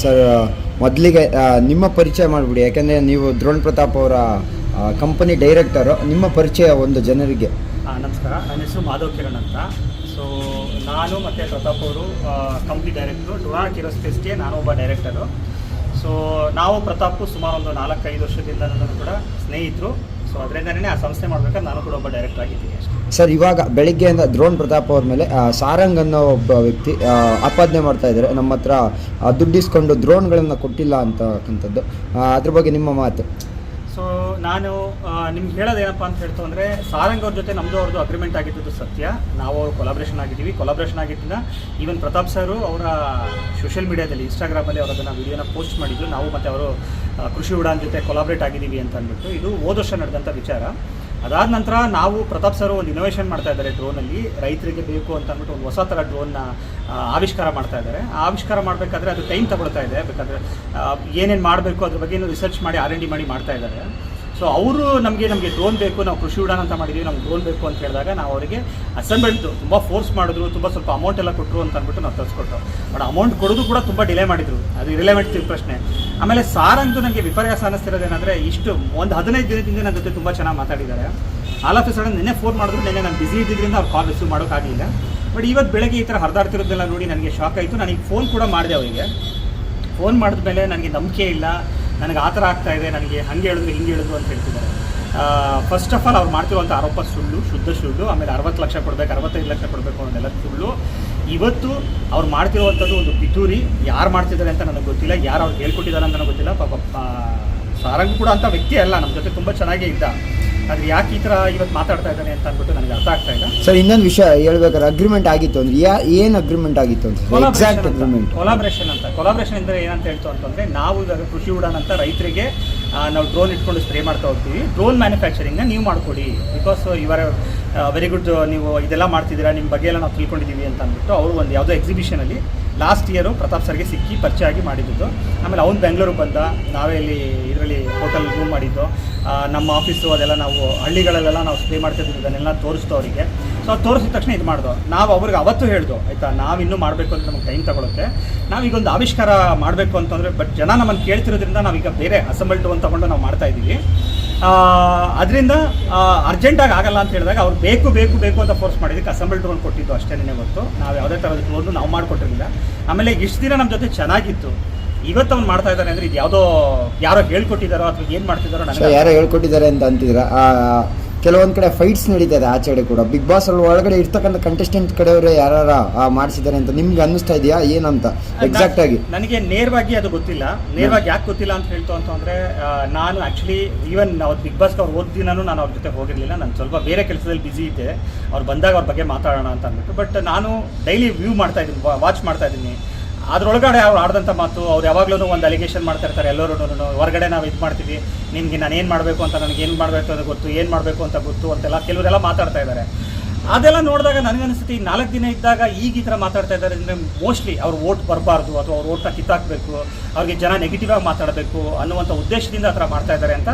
Sir, ಮೊದಲಿಗೆ ನಿಮ್ಮ ಪರಿಚಯ ಮಾಡಿಬಿಡಿ. ಯಾಕೆಂದರೆ ನೀವು ದ್ರೋಣ್ ಪ್ರತಾಪ್ ಅವರ ಕಂಪನಿ ಡೈರೆಕ್ಟರು ನಿಮ್ಮ ಪರಿಚಯ ಒಂದು ಜನರಿಗೆ. ನಮಸ್ಕಾರ. ನನ್ನ ಹೆಸರು ಮಾಧವ್ ಕಿರಣ್ ಅಂತ. ಸೊ ನಾನು ಮತ್ತು ಪ್ರತಾಪ್ ಅವರು ಕಂಪ್ನಿ ಡೈರೆಕ್ಟ್ರು ಕಿರೋಸ್ಪೇಸ್ಗೆ ನಾನು ಒಬ್ಬ ಡೈರೆಕ್ಟರು ಸೊ ನಾವು ಪ್ರತಾಪು ಸುಮಾರು ಒಂದು ನಾಲ್ಕೈದು ವರ್ಷದಿಂದ ಕೂಡ ಸ್ನೇಹಿತರು. ಸೊ ಆ ಸಂಸ್ಥೆ ನಾನು ಕೂಡ ಒಬ್ಬ ಡೈರೆಕ್ಟರ್ ಆಗಿದ್ದೀನಿ ಸರ್, ಇವಾಗ ಬೆಳಿಗ್ಗೆಯಿಂದ ದ್ರೋಣ್ ಪ್ರತಾಪ್ ಅವ್ರ ಮೇಲೆ ಸಾರಂಗ್ ಅನ್ನೋ ಒಬ್ಬ ವ್ಯಕ್ತಿ ಆಪಾದನೆ ಮಾಡ್ತಾ ಇದ್ದಾರೆ. ನಮ್ಮ ಹತ್ರ ದುಡ್ಡಿಸ್ಕೊಂಡು ದ್ರೋಣ್ಗಳನ್ನು ಕೊಟ್ಟಿಲ್ಲ ಅಂತಕ್ಕಂಥದ್ದು ಅದ್ರ ಬಗ್ಗೆ ನಿಮ್ಮ ಮಾತು? ಸೊ ನಾನು ನಿಮ್ಗೆ ಹೇಳೋದೇನಪ್ಪ ಅಂತ ಹೇಳ್ತು ಅಂದರೆ, ಸಾರಂಗ್ ಅವ್ರ ಜೊತೆ ನಮ್ಮದು ಅವ್ರದ್ದು ಅಗ್ರಿಮೆಂಟ್ ಆಗಿದ್ದು ಸತ್ಯ. ನಾವು ಅವ್ರು ಕೊಲಾಬ್ರೇಷನ್ ಆಗಿದ್ದೀವಿ. ಕೊಲಾಬ್ರೇಷನ್ ಆಗಿದ್ದರಿಂದ ಈವನ್ ಪ್ರತಾಪ್ ಸರು ಅವರ ಸೋಷಿಯಲ್ ಮೀಡಿಯಾದಲ್ಲಿ ಇನ್ಸ್ಟಾಗ್ರಾಮಲ್ಲಿ ಅವರು ಅದನ್ನು ವಿಡಿಯೋನ ಪೋಸ್ಟ್ ಮಾಡಿದ್ರು. ನಾವು ಮತ್ತು ಅವರು ಕೃಷಿ ಉಡಾನ್ ಜೊತೆ ಕೊಲಾಬ್ರೇಟ್ ಆಗಿದ್ದೀವಿ ಅಂತ ಅಂದ್ಬಿಟ್ಟು ಇದು ಹೋದ ವರ್ಷ ನಡೆದಂಥ ವಿಚಾರ. ಅದಾದ ನಂತರ ನಾವು ಪ್ರತಾಪ್ ಸರ್ ಒಂದು ಇನೋವೇಷನ್ ಮಾಡ್ತಾ ಇದ್ದಾರೆ ಡ್ರೋನಲ್ಲಿ ರೈತರಿಗೆ ಬೇಕು ಅಂತ ಅಂದ್ಬಿಟ್ಟು ಒಂದು ಹೊಸ ಥರ ಡ್ರೋನ್ನ ಆವಿಷ್ಕಾರ ಮಾಡ್ತಾ ಇದ್ದಾರೆ. ಆವಿಷ್ಕಾರ ಮಾಡಬೇಕಾದ್ರೆ ಅದು ಟೈಮ್ ತಗೊಳ್ತಾ ಇದೆ. ಬೇಕಾದರೆ ಏನೇನು ಮಾಡಬೇಕು ಅದ್ರ ಬಗ್ಗೆ ರಿಸರ್ಚ್ ಮಾಡಿ ಆರ್ ಮಾಡಿ ಮಾಡ್ತಾ ಇದ್ದಾರೆ. ಸೊ ಅವರು ನಮಗೆ ನಮಗೆ ಡ್ರೋನ್ ಬೇಕು, ನಾವು ಕೃಷಿ ಉಡಾನ ಅಂತ ಮಾಡಿದ್ದೀವಿ ನಮ್ಗೆ ಡ್ರೋನ್ ಬೇಕು ಅಂತ ಹೇಳಿದಾಗ ನಾವು ಅವರಿಗೆ ಅಸೆಂಬ್ಲಿದು ತುಂಬ ಫೋರ್ಸ್ ಮಾಡಿದ್ರು, ತುಂಬ ಸ್ವಲ್ಪ ಅಮೌಂಟ್ ಎಲ್ಲ ಕೊಟ್ಟರು ಅಂತ ಅಂದ್ಬಿಟ್ಟು ನಾವು ತರಿಸ್ಕೊಟ್ಟು ಬಟ್ ಅಮೌಂಟ್ ಕೊಡೋದು ಕೂಡ ತುಂಬ ಡಿಲೇ ಮಾಡಿದರು. ಅದು ಇರಿಲೆವೆಂಟ್ ಪ್ರಶ್ನೆ. ಆಮೇಲೆ ಸಾರಂದು ನನಗೆ ವಿಪರ್ಯಾಸ ಅನ್ನಿಸ್ತಿರೋದೇನೆಂದರೆ ಇಷ್ಟು ಒಂದು ಹದಿನೈದು ದಿನದಿಂದ ನನ್ನ ಜೊತೆ ತುಂಬ ಚೆನ್ನಾಗಿ ಮಾತಾಡಿದ್ದಾರೆ. ಆಲ್ ಆಫ್ ಸಡನ್ ನಿನ್ನೆ ಫೋನ್ ಮಾಡಿದ್ರು, ನಿನ್ನೆ ನಾನು ಬಿಸಿ ಇದ್ದಿದ್ದರಿಂದ ಅವ್ರು ಕಾಲ್ ರಿಸೀವ್ ಮಾಡೋಕ್ಕಾಗಲಿಲ್ಲ ಬಟ್ ಇವತ್ತು ಬೆಳಗ್ಗೆ ಈ ಥರ ಹರಿದಾಡ್ತಿರೋದೆಲ್ಲ ನೋಡಿ ನನಗೆ ಶಾಕ್ ಆಯಿತು. ನನಗೆ ಫೋನ್ ಕೂಡ ಮಾಡಿದೆ ಅವರಿಗೆ. ಫೋನ್ ಮಾಡಿದ ಮೇಲೆ ನನಗೆ ನಂಬಿಕೆ ಇಲ್ಲ. ನನಗೆ ಆ ಥರ ಆಗ್ತಾ ಇದೆ, ನನಗೆ ಹಂಗೆ ಹೇಳಿದ್ರು, ಹಿಂಗೆ ಹೇಳಿದ್ರು ಅಂತ ಹೇಳ್ತಿದ್ದಾರೆ. ಫಸ್ಟ್ ಆಫ್ ಆಲ್ ಅವ್ರು ಮಾಡ್ತಿರುವಂಥ ಆರೋಪ ಸುಳ್ಳು, ಶುದ್ಧ ಸುಳ್ಳು, ಆಮೇಲೆ ಅರವತ್ತು ಲಕ್ಷ ಕೊಡಬೇಕು, ಅರವತ್ತೈದು ಲಕ್ಷ ಕೊಡಬೇಕು ಅನ್ನೋದೆಲ್ಲ ಸುಳ್ಳು. ಇವತ್ತು ಅವ್ರು ಮಾಡ್ತಿರುವಂಥದ್ದು ಒಂದು ಪಿತೂರಿ, ಯಾರು ಮಾಡ್ತಿದ್ದಾರೆ ಅಂತ ನನಗೆ ಗೊತ್ತಿಲ್ಲ, ಯಾರು ಅವ್ರು ಹೇಳ್ಕೊಟ್ಟಿದ್ದಾರೆ ಅಂತ ನನಗೆ ಗೊತ್ತಿಲ್ಲ, ಪಾಪ ಸಾರಂಗ್ ಕೂಡ ಅಂತ ವ್ಯಕ್ತಿ ಅಲ್ಲ, ನಮ್ಮ ಜೊತೆ ತುಂಬ ಚೆನ್ನಾಗೇ ಇದ್ದ. ಆದರೆ ಯಾಕೆ ಈ ಥರ ಇವತ್ತು ಮಾತಾಡ್ತಾ ಇದ್ದಾನೆ ಅಂತ ಅಂದ್ಬಿಟ್ಟು ನನಗೆ ಅರ್ಥ ಆಗ್ತಾ ಇಲ್ಲ. ಸರ್ ಇನ್ನೊಂದು ವಿಷಯ ಹೇಳ್ಬೇಕಾದ್ರೆ ಅಗ್ರಿಮೆಂಟ್ ಆಗಿತ್ತು ಅಂದ್ರೆ ಯಾ ಏನು ಅಗ್ರಿಮೆಂಟ್ ಆಗಿತ್ತು ಅಂತ. ಎಕ್ಸಾಕ್ಟ್ ಅಗ್ರಿಮೆಂಟ್ ಕೊಲಾಬ್ರೇಷನ್ ಅಂತ. ಕೊಲಾಬ್ರೇಷನ್ ಅಂದರೆ ಏನಂತ ಹೇಳ್ತು ಅಂತಂದರೆ ನಾವು ಇವಾಗ ಕೃಷಿ ಉಡಾನ್ ಅಂತ ರೈತರಿಗೆ ನಾವು ಡ್ರೋನ್ ಇಟ್ಕೊಂಡು ಸ್ಪ್ರೇ ಮಾಡ್ತಾ ಹೋಗ್ತೀವಿ. ಡ್ರೋನ್ ಮ್ಯಾನುಫ್ಯಾಕ್ಚರಿಂಗ್ನ ನೀವು ಮಾಡಿಕೊಡಿ. ಬಿಕಾಸ್ ಇವರ ವೆರಿ ಗುಡ್ ನೀವು ಇದೆಲ್ಲ ಮಾಡ್ತಿದ್ದೀರಾ ನಿಮ್ಮ ಬಗ್ಗೆ ಎಲ್ಲ ನಾವು ತಿಳ್ಕೊಂಡಿದ್ದೀವಿ ಅಂತ ಅಂದ್ಬಿಟ್ಟು ಅವರು ಒಂದು ಯಾವುದೋ ಎಕ್ಸಿಬಿಷನಲ್ಲಿ ಲಾಸ್ಟ್ ಇಯರು ಪ್ರತಾಪ್ ಸರ್ಗೆ ಸಿಕ್ಕಿ ಪರಿಚಯ ಆಗಿ ಮಾಡಿದ್ದು. ಆಮೇಲೆ ಅವ್ನು ಬೆಂಗಳೂರಿಗೆ ಬಂದ. ನಾವೇ ಇಲ್ಲಿ ಮಾಡಿದ್ದು. ನಮ್ಮ ಆಫೀಸು ಅದೆಲ್ಲ ನಾವು ಹಳ್ಳಿಗಳಲ್ಲೆಲ್ಲ ನಾವು ಸ್ಟೇ ಮಾಡ್ತಿದ್ವಿ ಅದನ್ನೆಲ್ಲ ತೋರಿಸ್ತು ಅವರಿಗೆ. ಸೊ ಅದು ತೋರಿಸಿದ ತಕ್ಷಣ ಇದು ಮಾಡ್ದು. ನಾವು ಅವ್ರಿಗೆ ಅವತ್ತು ಹೇಳ್ದು, ಆಯಿತಾ, ನಾವು ಇನ್ನೂ ಮಾಡಬೇಕು ಅಂತ ನಮಗೆ ಟೈಮ್ ತಗೊಳುತ್ತೆ ನಾವು ಒಂದು ಆವಿಷ್ಕಾರ ಮಾಡಬೇಕು ಅಂತಂದರೆ ಬಟ್ ಜನ ನಮ್ಮನ್ನು ಕೇಳ್ತಿರೋದ್ರಿಂದ ನಾವೀಗ ಬೇರೆ ಅಸೆಂಬಲ್ ಟು ಅಂತ ತಗೊಂಡು ನಾವು ಮಾಡ್ತಾ ಇದ್ದೀವಿ. ಅದರಿಂದ ಅರ್ಜೆಂಟಾಗಿ ಆಗಲ್ಲ ಅಂತ ಹೇಳಿದಾಗ ಅವ್ರು ಬೇಕು ಬೇಕು ಬೇಕು ಅಂತ ಫೋರ್ಸ್ ಮಾಡಿದ್ದಕ್ಕೆ ಅಸೆಂಬಲ್ ಟೋನ್ ಕೊಟ್ಟಿದ್ದು ಅಷ್ಟೇ ಗೊತ್ತು. ನಾವು ಯಾವುದೇ ಥರದ ಡ್ರೋನು ನಾವು ಮಾಡಿಕೊಟ್ಟಿರಲಿಲ್ಲ. ಆಮೇಲೆ ಇಷ್ಟು ದಿನ ನಮ್ಮ ಜೊತೆ ಚೆನ್ನಾಗಿತ್ತು. ಇವತ್ತು ಅವ್ನು ಮಾಡ್ತಾ ಇದ್ದಾನೆ ಅಂದ್ರೆ ಇದು ಯಾವುದೋ ಯಾರೋ ಹೇಳ್ಕೊಟ್ಟಿದ್ದಾರೋ ಅಥವಾ ಏನು ಮಾಡ್ತಿದ್ದಾರೋ ನನಗೆ ಯಾರೋ ಹೇಳ್ಕೊಟ್ಟಿದ್ದಾರೆ ಅಂತ ಅಂತಿದ್ರ ಕೆಲವೊಂದು ಕಡೆ ಫೈಟ್ಸ್ ನಡೀತಾ ಇದೆ ಆಚೆಡೆ ಕೂಡ. ಬಿಗ್ ಬಾಸ್ ಅಲ್ಲಿ ಒಳಗಡೆ ಇರ್ತಕ್ಕಂಥ ಕಂಟೆಸ್ಟೆಂಟ್ ಕಡೆಯವರು ಯಾರು ಮಾಡಿಸಿದ್ದಾರೆ ಅಂತ ನಿಮ್ಗೆ ಅನ್ನಿಸ್ತಾ ಇದೆಯಾ? ಏನಂತ? ಎಕ್ಸಾಕ್ಟ್ ಆಗಿ. ನನಗೆ ನೇರವಾಗಿ ಅದು ಗೊತ್ತಿಲ್ಲ. ನೇರವಾಗಿ ಯಾಕೆ ಗೊತ್ತಿಲ್ಲ ಅಂತ ಹೇಳ್ತು ಅಂತಂದ್ರೆ ನಾನು ಆಕ್ಚುಲಿ ಈವನ್ ಅವ್ರು ಬಿಗ್ ಬಾಸ್ಗೆ ಅವ್ರು ಓದ್ ದಿನಾನು ನಾನು ಅವ್ರ ಜೊತೆ ಹೋಗಿರಲಿಲ್ಲ. ನಾನು ಸ್ವಲ್ಪ ಬೇರೆ ಕೆಲಸದಲ್ಲಿ ಬಿಸಿ ಇದ್ದೆ. ಅವ್ರು ಬಂದಾಗ ಅವ್ರ ಬಗ್ಗೆ ಮಾತಾಡೋಣ ಅಂತ ಅಂದ್ಬಿಟ್ಟು. ಬಟ್ ನಾನು ಡೈಲಿ ವ್ಯೂ ಮಾಡ್ತಾ ಇದ್ದೀನಿ ವಾಚ್ ಮಾಡ್ತಾ ಇದ್ದೀನಿ. ಅದ್ರೊಳಗಡೆ ಅವ್ರು ಆಡ್ದಂಥ ಮಾತು, ಅವ್ರು ಯಾವಾಗಲೂ ಒಂದು ಅಲಿಗೇಷನ್ ಮಾಡ್ತಾ ಇರ್ತಾರೆ ಎಲ್ಲರೂ ಹೊರಗಡೆ ನಾವು ಇದು ಮಾಡ್ತೀವಿ, ನಿಮಗೆ ನಾನು ಏನು ಮಾಡಬೇಕು ಅಂತ ನನಗೆ ಏನು ಮಾಡಬೇಕು ಅಂತ ಗೊತ್ತು, ಏನು ಮಾಡಬೇಕು ಅಂತ ಗೊತ್ತು ಅಂತೆಲ್ಲ ಕೆಲವರೆಲ್ಲ ಮಾತಾಡ್ತಾ ಇದ್ದಾರೆ. ಅದೆಲ್ಲ ನೋಡಿದಾಗ ನನಗನ್ಸುತ್ತೆ ಈ ನಾಲ್ಕು ದಿನ ಇದ್ದಾಗ ಈಗ ಈ ಥರ ಮಾತಾಡ್ತಾ ಇದ್ದಾರೆ ಅಂದರೆ ಮೋಸ್ಟ್ಲಿ ಅವ್ರು ಓಟ್ ಬರಬಾರ್ದು, ಅಥವಾ ಅವ್ರು ಓಟ್ನ ಕಿತ್ತಾಕಬೇಕು, ಅವ್ರಿಗೆ ಜನ ನೆಗೆಟಿವ್ ಆಗಿ ಮಾತಾಡಬೇಕು ಅನ್ನುವಂಥ ಉದ್ದೇಶದಿಂದ ಆ ಥರ ಮಾಡ್ತಾ ಇದ್ದಾರೆ ಅಂತ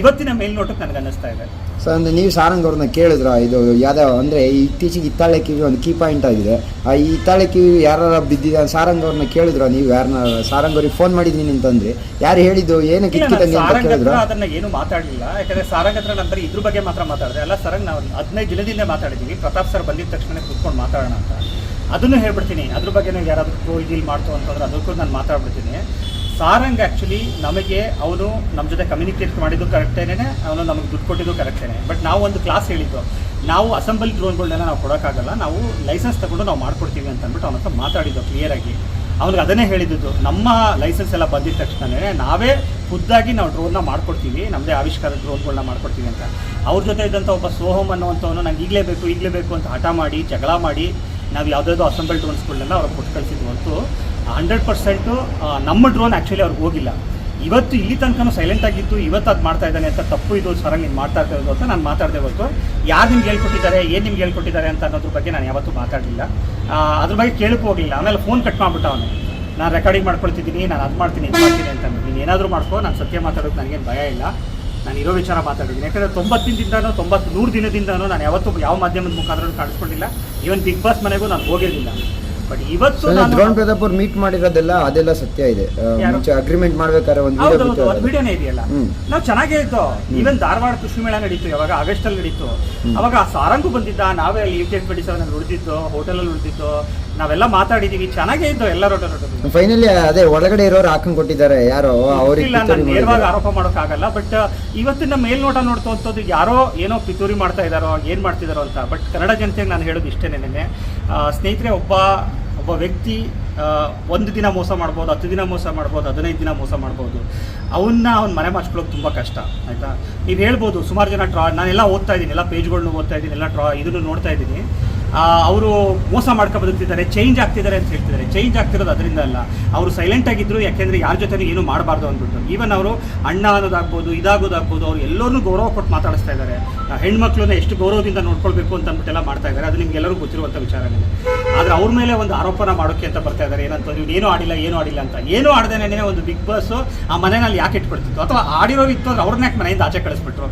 ಇವತ್ತಿನ ಮೇಲ್ನೋಟಕ್ಕೆ ನನಗೆ ಅನ್ನಿಸ್ತಾ ಇದೆ. ಸೊ ಅಂದ್ರೆ ನೀವು ಸಾರಂಗ್ ಅವ್ರನ್ನ ಕೇಳಿದ್ರ ಇದು ಯಾವ್ದಾವ ಅಂದ್ರೆ ಇತ್ತೀಚೆಗೆ ಇತ್ತಾಳೆ ಕಿವಿ ಒಂದು ಕೀ ಪಾಯಿಂಟ್ ಆಗಿದೆ. ಆ ಈ ಇತ್ತಾಳೆ ಕಿವಿ ಯಾರು ಬಿದ್ದಿದೆ ಸಾರಂಗ್ ಅವ್ರನ್ನ ಕೇಳಿದ್ರ ನೀವು? ಯಾರನ್ನ ಸಾರಂಗ್ ಅವ್ರಿಗೆ ಫೋನ್ ಮಾಡಿದ್ದೀನಿ ಅಂತಂದ್ರೆ? ಯಾರು ಹೇಳಿದ್ದು? ಏನು ಇಕ್ಕಿದಂಗೆ ಅಂತ ಕೇಳಿದ್ರ? ಅದನ್ನ ಏನು ಮಾತಾಡಲಿಲ್ಲ. ಯಾಕಂದ್ರೆ ಸಾರಂಗ್ ಹತ್ರ ನಾನು ಬರೀ ಇದ್ರ ಬಗ್ಗೆ ಮಾತ್ರ ಮಾತಾಡಿದೆ. ಅಲ್ಲ ಸರಂಗ್ ನಾವು ಹದಿನೈದು ದಿನದಿಂದ ಮಾತಾಡಿದ್ದೀವಿ ಪ್ರತಾಪ್ ಸರ್ ಬಂದಿದ ತಕ್ಷಣ ಕೂತ್ಕೊಂಡು ಮಾತಾಡೋಣ ಅಂತ. ಅದನ್ನು ಹೇಳ್ಬಿಡ್ತೀನಿ. ಅದ್ರ ಬಗ್ಗೆ ಯಾರಾದರೂ ಪ್ರೋ ಡೀಲ್ ಮಾಡ್ತು ಅಂತಂದ್ರೆ ಅದಕ್ಕೂ ನಾನು ಮಾತಾಡ್ಬಿಡ್ತೀನಿ. ಸಾರಂಗ್ ಆ್ಯಕ್ಚುಲಿ ನಮಗೆ ಅವನು ನಮ್ಮ ಜೊತೆ ಕಮ್ಯುನಿಕೇಟ್ ಮಾಡಿದ್ದು ಕರೆಕ್ಟೇನೆ ಅವನು ನಮಗೆ ದುಡ್ಡು ಕೊಟ್ಟಿದ್ದು ಕರೆಕ್ಟೇನೆ ಬಟ್ ನಾವು ಒಂದು ಕ್ಲಾಸ್ ಹೇಳಿದ್ದು, ನಾವು ಅಸೆಂಬಲ್ ಡ್ರೋನ್ಗಳನ್ನೆಲ್ಲ ನಾವು ಕೊಡೋಕ್ಕಾಗಲ್ಲ, ನಾವು ಲೈಸೆನ್ಸ್ ತಗೊಂಡು ನಾವು ಮಾಡ್ಕೊಡ್ತೀವಿ ಅಂತ ಅಂದ್ಬಿಟ್ಟು ಅವನ ಹತ್ರ ಮಾತಾಡಿದ್ದು ಕ್ಲಿಯರಾಗಿ ಅವ್ನಿಗೆ ಅದನ್ನೇ ಹೇಳಿದ್ದು, ನಮ್ಮ ಲೈಸೆನ್ಸ್ ಎಲ್ಲ ಬಂದಿದ ತಕ್ಷಣವೇ ನಾವೇ ಖುದ್ದಾಗಿ ನಾವು ಡ್ರೋನ್ನ ಮಾಡ್ಕೊಡ್ತೀವಿ ನಮ್ಮದೇ ಆವಿಷ್ಕಾರ ಡ್ರೋನ್ಗಳನ್ನ ಮಾಡ್ಕೊಡ್ತೀವಿ ಅಂತ. ಅವ್ರ ಜೊತೆ ಇದ್ದಂಥ ಒಬ್ಬ ಸೋಹಮ್ ಅನ್ನುವಂಥವನು ನಂಗೆ ಈಗಲೇ ಬೇಕು ಈಗಲೇ ಬೇಕು ಅಂತ ಹಠ ಮಾಡಿ, ಜಗಳ ಮಾಡಿ, ನಾವು ಯಾವುದಾದ್ರು ಅಸೆಂಬಲ್ ಡ್ರೋನ್ಸ್ಗಳನ್ನೆಲ್ಲ ಅವ್ರಿಗೆ ಕೊಟ್ಟು ಕಳಿಸಿದ್ವು ಹಂಡ್ರೆಡ್ ಪರ್ಸೆಂಟು ನಮ್ಮ ಡ್ರೋನ್ ಆ್ಯಕ್ಚುಲಿ ಅವ್ರಿಗೆ ಹೋಗಿಲ್ಲ. ಇವತ್ತು ಇಲ್ಲಿ ತನಕನೂ ಸೈಲೆಂಟ್ ಆಗಿತ್ತು ಇವತ್ತು ಅದು ಮಾಡ್ತಾ ಇದ್ದಾನೆ ಅಂತ ತಪ್ಪು ಇದು ಸರಂಗ್ ನೀನು ಮಾಡ್ತಾ ಇರೋದು ಅಂತ ನಾನು ಮಾತಾಡಿದೆ ಹೊರತು. ಯಾರು ನಿಮ್ಗೆ ಹೇಳ್ಕೊಟ್ಟಿದ್ದಾರೆ, ಏನು ನಿಮ್ಗೆ ಹೇಳ್ಕೊಟ್ಟಿದ್ದಾರೆ ಅಂತ ಅನ್ನೋದ್ರ ಬಗ್ಗೆ ನಾನು ಯಾವತ್ತೂ ಮಾತಾಡಲಿಲ್ಲ. ಅದ್ರ ಬಗ್ಗೆ ಕೇಳಕ್ಕೂ ಹೋಗಲಿಲ್ಲ. ಆಮೇಲೆ ಫೋನ್ ಕಟ್ ಮಾಡಿಬಿಟ್ಟ ಅವನು. ನಾನು ರೆಕಾರ್ಡಿಂಗ್ ಮಾಡ್ಕೊಳ್ತಿದ್ದೀನಿ, ನಾನು ಅದು ಮಾಡ್ತೀನಿ, ಇದು ಮಾಡ್ತೀನಿ ಅಂತ ನೀನು ಏನಾದರೂ ಮಾಡ್ಕೋ, ನಾನು ಸತ್ಯ ಮಾತಾಡೋಕೆ ನನಗೇನು ಭಯ ಇಲ್ಲ. ನಾನು ಇರೋ ವಿಚಾರ ಮಾತಾಡಿದ್ದೀನಿ ಯಾಕಂದರೆ ತೊಂಬತ್ತು ದಿನದಿಂದನೋ ತೊಂಬತ್ತು ನೂರು ದಿನದಿಂದನೂ ನಾನು ಯಾವತ್ತೂ ಯಾವ ಮಾಧ್ಯಮದ ಮುಖಾಂತರ ಕಾಣಿಸ್ಕೊಂಡಿಲ್ಲ. ಈವನ್ ಬಿಗ್ ಬಾಸ್ ಮನೆಗೂ ನಾನು ಹೋಗಿರಲಿಲ್ಲ. ಬಟ್ ಇವತ್ತು ದ್ರೋಣ್ ಪ್ರತಾಪ್ ಅವ್ರು ಮೀಟ್ ಮಾಡಿರೋದೆಲ್ಲ ಅದೆಲ್ಲ ಸತ್ಯ ಇದೆ? ಮುಂಚೆ ಅಗ್ರಿಮೆಂಟ್ ಮಾಡ್ಬೇಕಾದ್ರೆ ಒಂದು ಹೌದು ವಿಡಿಯೋ ಹೌದು ಅದು ವಿಡಿಯೋನೇ ಇದೆಯಲ್ಲ. ನಾವು ಚೆನ್ನಾಗೇ ಇತ್ತು. ಈವನ್ ಧಾರವಾಡ ಕೃಷಿ ಮೇಳ ನಡೀತು ಯಾವಾಗ ಆಗಸ್ಟ್ ಅಲ್ಲಿ ನಡೀತು. ಅವಾಗ ಸಾರಂಗು ಬಂದಿದ್ದ ನಾವೇ ಅಲ್ಲಿ ಯು ಕೆ ಟ್ವೆಂಟಿ ಸೆವೆನ್ ಅಲ್ಲಿ ಉಳಿದಿದ್ದು ಹೋಟೆಲ್ ಅಲ್ಲಿ ಉಳಿದಿತ್ತು ನಾವೆಲ್ಲ ಮಾತಾಡಿದೀವಿ ಚೆನ್ನಾಗೇ ಇತ್ತು ಎಲ್ಲ ರೋಟಲ್ ಫೈನಲಿ ಅದೇ ಒಳಗಡೆ ಇರೋರು ಹಾಕೊಂಡ್ ಕೊಟ್ಟಿದ್ದಾರೆ ಯಾರೋ ಅವ್ರಿಗೆ ಇಲ್ಲ ನಾನು ನೇರವಾಗಿ. ಆರೋಪ ಮಾಡೋಕ್ಕಾಗಲ್ಲ ಬಟ್ ಇವತ್ತಿನ ಮೇಲ್ನೋಟ ನೋಡ್ತಂಥದ್ದು ಯಾರೋ ಏನೋ ಪಿತೂರಿ ಮಾಡ್ತಾ ಇದಾರೋ ಏನ್ ಮಾಡ್ತಿದಾರೋ ಅಂತ ಬಟ್ ಕನ್ನಡ ಜನತೆಗೆ ನಾನು ಹೇಳೋದು ಇಷ್ಟೇ ನೆನೆ ಸ್ನೇಹಿತರೆ ಒಬ್ಬ ಒಬ್ಬ ವ್ಯಕ್ತಿ ಒಂದು ದಿನ ಮೋಸ ಮಾಡ್ಬೋದು, ಹತ್ತು ದಿನ ಮೋಸ ಮಾಡ್ಬೋದು, ಹದಿನೈದು ದಿನ ಮೋಸ ಮಾಡ್ಬೋದು, ಅವನ್ನ ಅವ್ನು ಮನೆ ಮಾಡ್ಕೊಳ್ಳೋಕೆ ತುಂಬ ಕಷ್ಟ, ಆಯಿತಾ? ನೀವು ಹೇಳ್ಬೋದು ಸುಮಾರು ಜನ ಟ್ರಾ ನಾನೆಲ್ಲ ಓದ್ತಾ ಇದ್ದೀನಿ, ಎಲ್ಲ ಪೇಜ್ಗಳ್ನು ಓದ್ತಾ ಇದ್ದೀನಿ, ಎಲ್ಲ ಟ್ರಾ ಇದನ್ನು ನೋಡ್ತಾ ಇದ್ದೀನಿ. ಅವರು ಮೋಸ ಮಾಡ್ಕೊಂಡು ಬದುಕ್ತಿದ್ದಾರೆ ಚೇಂಜ್ ಆಗ್ತಿದ್ದಾರೆ ಅಂತ ಹೇಳ್ತಿದ್ದಾರೆ. ಚೇಂಜ್ ಆಗ್ತಿರೋದು ಅದರಿಂದ ಅಲ್ಲ. ಅವರು ಸೈಲೆಂಟ್ ಆಗಿದ್ರು, ಯಾಕೆಂದ್ರೆ ಯಾರ ಜೊತೆ ಏನು ಮಾಡಬಾರ್ದು ಅಂದ್ಬಿಟ್ಟು. ಈವನ್ ಅವರು ಅಣ್ಣ ಅನ್ನೋದಾಗ್ಬೋದು, ಇದಾಗೋದಾಗ್ಬೋದು, ಅವ್ರು ಎಲ್ಲರೂ ಗೌರವ ಕೊಟ್ಟು ಮಾತಾಡಿಸ್ತಾ ಇದ್ದಾರೆ. ಹೆಣ್ಮಕ್ಳನ್ನ ಎಷ್ಟು ಗೌರವದಿಂದ ನೋಡ್ಕೊಳ್ಬೇಕು ಅಂತ ಅಂದ್ಬಿಟ್ಟೆಲ್ಲ ಮಾಡ್ತಾ ಇದ್ದಾರೆ. ಅದು ನಿಮ್ಗೆಲ್ಲರೂ ಗೊತ್ತಿರುವಂಥ ವಿಚಾರನೇ ಆದರೆ ಅವ್ರ ಮೇಲೆ ಒಂದು ಆರೋಪನ ಮಾಡೋಕ್ಕೆ ಅಂತ ಬರ್ತಾ ಇದ್ದಾರೆ. ಏನಂತ ನೀವು ಏನೂ ಆಡಿಲ್ಲ ಏನೂ ಆಡಿಲ್ಲ ಅಂತ. ಏನೂ ಆಡದೇನೆ ಒಂದು ಬಿಗ್ ಬಾಸ್ ಆ ಮನೆಯಲ್ಲಿ ಯಾಕೆ ಇಟ್ಬಿಡ್ತಿತ್ತು ಅಥವಾ ಆಡಿರೋರು ಇತ್ತು ಅಂದ್ರೆ ಅವ್ರನ್ನ ಯಾಕೆ ಮನೆಯಿಂದ ಆಚೆ ಕಳಿಸ್ಬಿಟ್ರು?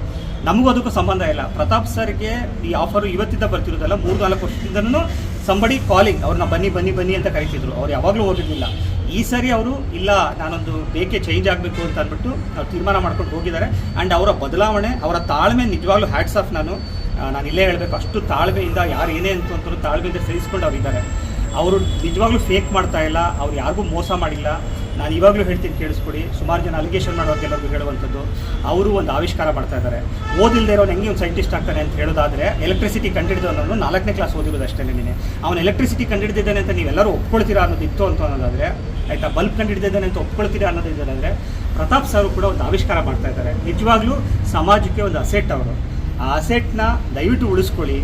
ನಮಗೂ ಅದಕ್ಕೂ ಸಂಬಂಧ ಇಲ್ಲ. ಪ್ರತಾಪ್ ಸರ್ಗೆ ಈ ಆಫರ್ ಇವತ್ತಿಂದ ಬರ್ತಿರೋದಲ್ಲ ಮೂರು ನಾಲ್ಕು ವರ್ಷದಿಂದನೂ ಸಂಬಡಿ ಕಾಲಿಂಗ್ ಅವ್ರನ್ನ ಬನ್ನಿ ಬನ್ನಿ ಬನ್ನಿ ಅಂತ ಕರಿತಿದ್ರು. ಅವ್ರು ಯಾವಾಗಲೂ ಹೋಗಿರಲಿಲ್ಲ. ಈ ಸರಿ ಅವರು, ಇಲ್ಲ, ನಾನೊಂದು ಬೇಕೆ ಚೇಂಜ್ ಆಗಬೇಕು ಅಂತ ಅಂದ್ಬಿಟ್ಟು ಅವ್ರು ತೀರ್ಮಾನ ಮಾಡ್ಕೊಂಡು ಹೋಗಿದ್ದಾರೆ. ಆ್ಯಂಡ್ ಅವರ ಬದಲಾವಣೆ, ಅವರ ತಾಳ್ಮೆ, ನಿಜವಾಗ್ಲೂ ಹ್ಯಾಟ್ಸ್ ಆಫ್ ನಾನು. ನಾನು ಇಲ್ಲೇ ಹೇಳಬೇಕು, ಅಷ್ಟು ತಾಳ್ಮೆಯಿಂದ ಯಾರು ಏನೇ ಅಂತ ಅಂತ ತಾಳ್ಮೆಯಿಂದ ಸಹಿಸ್ಕೊಂಡು ಅವರಿದ್ದಾರೆ. ಅವರು ನಿಜವಾಗ್ಲೂ ಫೇಕ್ ಮಾಡ್ತಾ ಇಲ್ಲ, ಅವ್ರು ಯಾರಿಗೂ ಮೋಸ ಮಾಡಿಲ್ಲ. ನಾನು ಇವಾಗಲೂ ಹೇಳ್ತೀನಿ ಕೇಳಿಸ್ಕೊಡಿ. ಸುಮಾರು ಜನ ಅಲಿಗೇಷನ್ ಮಾಡೋರ್ಗೆಲ್ಲರಿಗೂ ಹೇಳುವಂಥದ್ದು, ಅವರು ಒಂದು ಆವಿಷ್ಕಾರ ಮಾಡ್ತಾ ಇದ್ದಾರೆ. ಓದಿಲ್ಲದೆ ಇರೋನು ಹೆಂಗೆ ಒಂದು ಸೈಂಟಿಸ್ಟ್ ಆಗ್ತಾನೆ ಅಂತ ಹೇಳೋದಾದರೆ ಎಲೆಕ್ಟ್ರಿಸಿಟಿ ಕಂಡಿಡಿದವನನ್ನು ನಾಲ್ಕನೇ ಕ್ಲಾಸ್ ಓದಿರೋದು ಅಷ್ಟೇ ನೀನೆ ಅವನು ಎಲೆಕ್ಟ್ರಿಸಿಟಿ ಕಂಡಿಡಿದಿದ್ದಾನೆ ಅಂತ ನೀವೆಲ್ಲರೂ ಒಪ್ಕೊಳ್ತೀರಾ ಅನ್ನೋದು ಇತ್ತು ಅಂತ ಅನ್ನೋದಾದರೆ, ಆಯಿತಾ? ಬಲ್ಬ್ ಕಂಡಿಡಿದಿದ್ದಾನೆ ಅಂತ ಒಪ್ಕೊಳ್ತೀರಾ ಅನ್ನೋದು ಇದ್ದಾದ್ರೆ ಪ್ರತಾಪ್ ಸರ್ ಕೂಡ ಒಂದು ಆವಿಷ್ಕಾರ ಮಾಡ್ತಾ ಇದ್ದಾರೆ. ನಿಜವಾಗ್ಲೂ ಸಮಾಜಕ್ಕೆ ಒಂದು ಅಸೆಟ್ ಅವರು. ಆ ಅಸೆಟ್ನ ದಯವಿಟ್ಟು ಉಳಿಸ್ಕೊಳ್ಳಿ.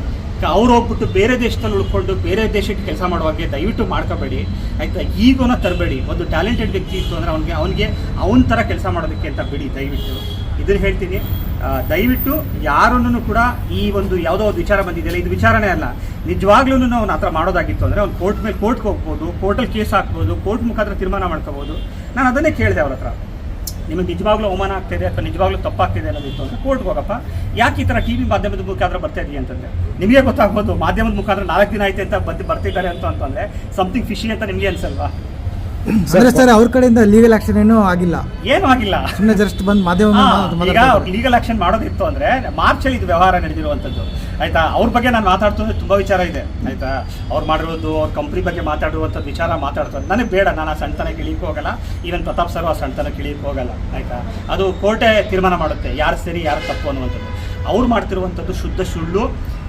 ಅವ್ರು ಹೋಗ್ಬಿಟ್ಟು ಬೇರೆ ದೇಶದಲ್ಲಿ ಉಳ್ಕೊಂಡು ಬೇರೆ ದೇಶಕ್ಕೆ ಕೆಲಸ ಮಾಡುವಾಗೆ ದಯವಿಟ್ಟು ಮಾಡ್ಕೋಬೇಡಿ. ಆಯ್ತಾ? ಈಗೋನ ತರಬೇಡಿ. ಒಂದು ಟ್ಯಾಲೆಂಟೆಡ್ ವ್ಯಕ್ತಿ ಇತ್ತು ಅಂದರೆ ಅವನಿಗೆ ಅವನಿಗೆ ಅವನ ಥರ ಕೆಲಸ ಮಾಡೋದಕ್ಕೆ ಅಂತ ಬಿಡಿ, ದಯವಿಟ್ಟು. ಇದನ್ನು ಹೇಳ್ತೀನಿ ದಯವಿಟ್ಟು ಯಾರನ್ನು ಕೂಡ ಈ ಒಂದು ಯಾವುದೋ ಒಂದು ವಿಚಾರ ಬಂದಿದೆಯಲ್ಲ, ಇದು ವಿಚಾರಣೆ ಅಲ್ಲ. ನಿಜವಾಗ್ಲೂ ಅವ್ನು ಆ ಥರ ಮಾಡೋದಾಗಿತ್ತು ಅಂದರೆ ಅವ್ನು ಕೋರ್ಟ್ ಮೇಲೆ ಕೋರ್ಟ್ಗೆ ಹೋಗ್ಬೋದು, ಕೋರ್ಟಲ್ಲಿ ಕೇಸ್ ಹಾಕ್ಬೋದು, ಕೋರ್ಟ್ ಮುಖಾಂತರ ತೀರ್ಮಾನ ಮಾಡ್ಕೋಬೋದು. ನಾನು ಅದನ್ನೇ ಕೇಳಿದೆ ಅವ್ರ ಹತ್ರ. ನಿಮಗೆ ನಿಜವಾಗ್ಲೂ ಅವಮಾನ ಆಗ್ತಿದೆ ಅಥವಾ ನಿಜವಾಗ್ಲೂ ತಪ್ಪಾಗ್ತಿದೆ ಅನ್ನೋದಿತ್ತು ಅಂದರೆ ಕೋರ್ಟ್ಗೆ ಹೋಗಪ್ಪ. ಯಾಕೆ ಈ ಥರ ಟಿ ವಿ ಮಾಧ್ಯಮದ ಮುಖಾಂತರ ಬರ್ತಾ ಇದೆಯಾ ಅಂತಂದರೆ? ನಿಮಗೆ ಗೊತ್ತಾಗ್ಬೋದು, ಮಾಧ್ಯಮದ ಮುಖಾಂತರ ನಾಲ್ಕು ದಿನ ಆಯ್ತು ಅಂತ ಬಂದು ಬರ್ತಿದ್ದಾರೆ ಅಂತ ಅಂತಂದರೆ ಸಮಥಿಂಗ್ ಫಿಶಿ ಅಂತ ನಿಮಗೆ ಅನ್ಸಲ್ವಾ? ಅಂದ್ರೆ ಸರ್ ಅವ್ರ ಕಡೆಯಿಂದ ಲೀಗಲ್ ಆಕ್ಷನ್ ಏನೂ ಆಗಿಲ್ಲ. ಏನು ಆಗಿಲ್ಲ. ಸುಮ್ಮನೆ ಜಸ್ಟ್ ಬಂದು ಮಾಧ್ಯಮ ಈಗ ಇದ್ದಾರೆ. ಲೀಗಲ್ ಆಕ್ಷನ್ ಮಾಡೋದಿತ್ತು ಅಂದ್ರೆ ಮಾರ್ಚ್ ಅಲ್ಲಿ ಇದು ವ್ಯವಹಾರ ನಡೆದಿರುವಂತದ್ದು. ಆಯ್ತಾ? ಅವ್ರ ಬಗ್ಗೆ ನಾನು ಮಾತಾಡ್ತಂದ್ರೆ ತುಂಬಾ ವಿಚಾರ ಇದೆ. ಆಯ್ತಾ? ಅವ್ರು ಮಾಡಿರೋದು ಅವ್ರ ಕಂಪ್ನಿ ಬಗ್ಗೆ ಮಾತಾಡಿರುವಂಥದ್ದು ವಿಚಾರ ಮಾತಾಡ್ತಾರೆ. ನನಗೆ ಬೇಡ ನಾನು ಆ ಸಣ್ಣತನ ಇಳಿಯಕ್ಕೆ ಹೋಗಲ್ಲ. ಈವನ್ ಪ್ರತಾಪ್ ಸರ್ ಆ ಸಣ್ಣತನ ಇಳಿಯಕ್ಕೆ ಹೋಗಲ್ಲ. ಆಯ್ತಾ? ಅದು ಕೋರ್ಟೆ ತೀರ್ಮಾನ ಮಾಡುತ್ತೆ. ಯಾರು ಸರಿ ಯಾರು ತಪ್ಪು ಅನ್ನುವಂಥದ್ದು. ಅವ್ರು ಮಾಡ್ತಿರುವಂಥದ್ದು ಶುದ್ಧ ಸುಳ್ಳು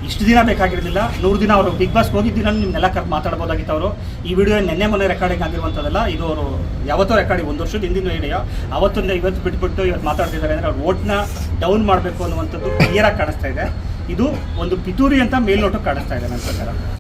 ಇಷ್ಟು ದಿನ ಬೇಕಾಗಿರಲಿಲ್ಲ ನೂರು ದಿನ ಅವರು ಬಿಗ್ ಬಾಸ್ ಹೋಗಿದ್ದಿನ ನಿಮ್ಮನ್ನೆಲ್ಲ ಕರೆಕ್ಟ್ ಮಾತಾಡ್ಬೋದಾಗಿತ್ತು ಅವರು ಈ ವಿಡಿಯೋ ನಿನ್ನೆ ಮೊನ್ನೆ ರೆಕಾರ್ಡಿಂಗ್ ಆಗಿರುವಂಥದ್ದಲ್ಲ, ಇದು ಅವರು ಯಾವತ್ತೋ ರೆಕಾರ್ಡಿಂಗ್ ಒಂದು ವರ್ಷದ ಹಿಂದಿನ ವಿಡಿಯೋ ಅವತ್ತೊಂದು ಇವತ್ತು ಬಿಟ್ಬಿಟ್ಟು ಇವತ್ತು ಮಾತಾಡ್ತಿದ್ದಾರೆ ಅಂದರೆ ಅವ್ರು ಓಟ್ನ ಡೌನ್ ಮಾಡಬೇಕು ಅನ್ನುವಂಥದ್ದು ಕ್ಲಿಯರಾಗಿ ಕಾಣಿಸ್ತಾ ಇದೆ. ಇದು ಒಂದು ಪಿತೂರಿ ಅಂತ ಮೇಲ್ನೋಟಕ್ಕೆ ಕಾಣಿಸ್ತಾ ಇದೆ ನನ್ನ ಪ್ರಕಾರ.